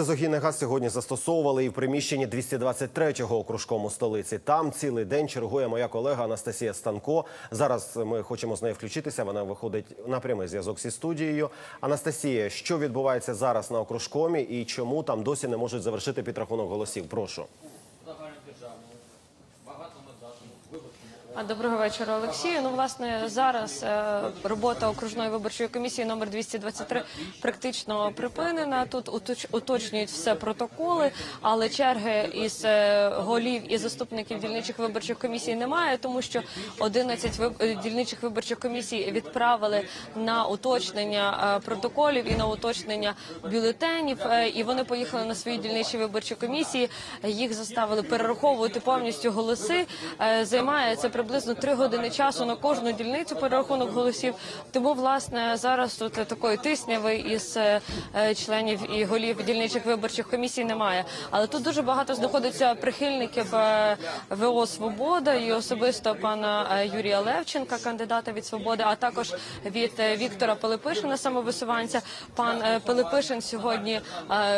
Сльозогінний газ сьогодні застосовували і в приміщенні 223-го окружкому столиці. Там цілий день чергує моя колега Анастасія Станко. Зараз ми хочемо з нею включитися. Вона виходить на прямий зв'язок зі студією. Анастасія, що відбувається зараз на окружкомі і чому там досі не можуть завершити підрахунок голосів? Прошу. Доброго вечора, Олексію. Ну, власне, зараз е, робота окружної виборчої комісії номер 223 практично припинена. Тут уточ- уточнюють все протоколи, але черги із е, голів і заступників дільничих виборчих комісій немає, тому що 11 виб- е, дільничих виборчих комісій відправили на уточнення протоколів і на уточнення бюлетенів. І вони поїхали на свої дільничі виборчі комісії. Їх заставили перераховувати повністю голоси. Е, Займає це приблизно три години часу на кожну дільницю перерахунок голосів. Тому власне зараз тут такої тисняви із е, е, членів і голів дільничих виборчих комісій немає. Але тут дуже багато знаходиться прихильників е, ВО Свобода і особисто пана Юрія Левченка, кандидата від свободи, а також від Віктора Пилипишина, самовисуванця. Пан Пилипишин сьогодні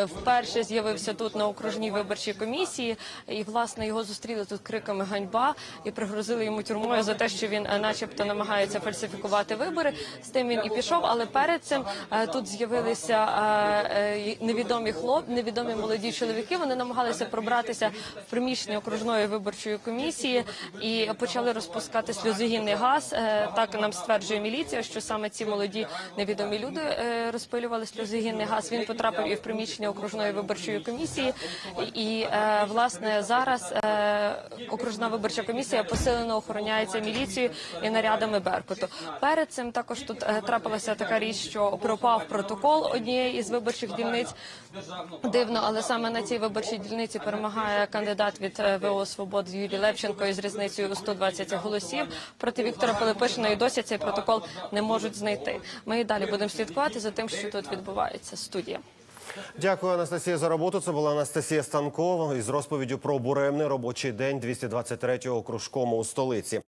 вперше з'явився тут на окружній виборчій комісії, і власне його зустріли тут криками ганьба і пригрозили йому тюрмою за те, що він, е, начебто, намагається фальсифікувати вибори. З тим він і пішов. Але перед цим е, тут з'явилися е, невідомі хлоп, невідомі молоді чоловіки. Вони намагалися пробратися в приміщення окружної виборчої комісії і почали розпускати сльозогінний газ. Так нам стверджує міліція, що саме ці молоді невідомі люди розпилювали сльозогінний газ. Він потрапив і в приміщення окружної виборчої комісії. І власне зараз окружна виборча комісія посилено охороняється міліцією і нарядами Беркуту. Перед цим також тут е, трапилася така річ, що пропав протокол однієї із виборчих дільниць. Дивно, але саме на цій виборчій дільниці перемагає кандидат від е, ВО Свободи Юрій Левченко із різницею у 120 голосів проти Віктора Пилипишина. І досі цей протокол не можуть знайти. Ми і далі будемо слідкувати за тим, що тут відбувається. Студія. Дякую, Анастасія, за роботу. Це була Анастасія Станкова із розповіддю про буремний робочий день 223-го кружкому у столиці.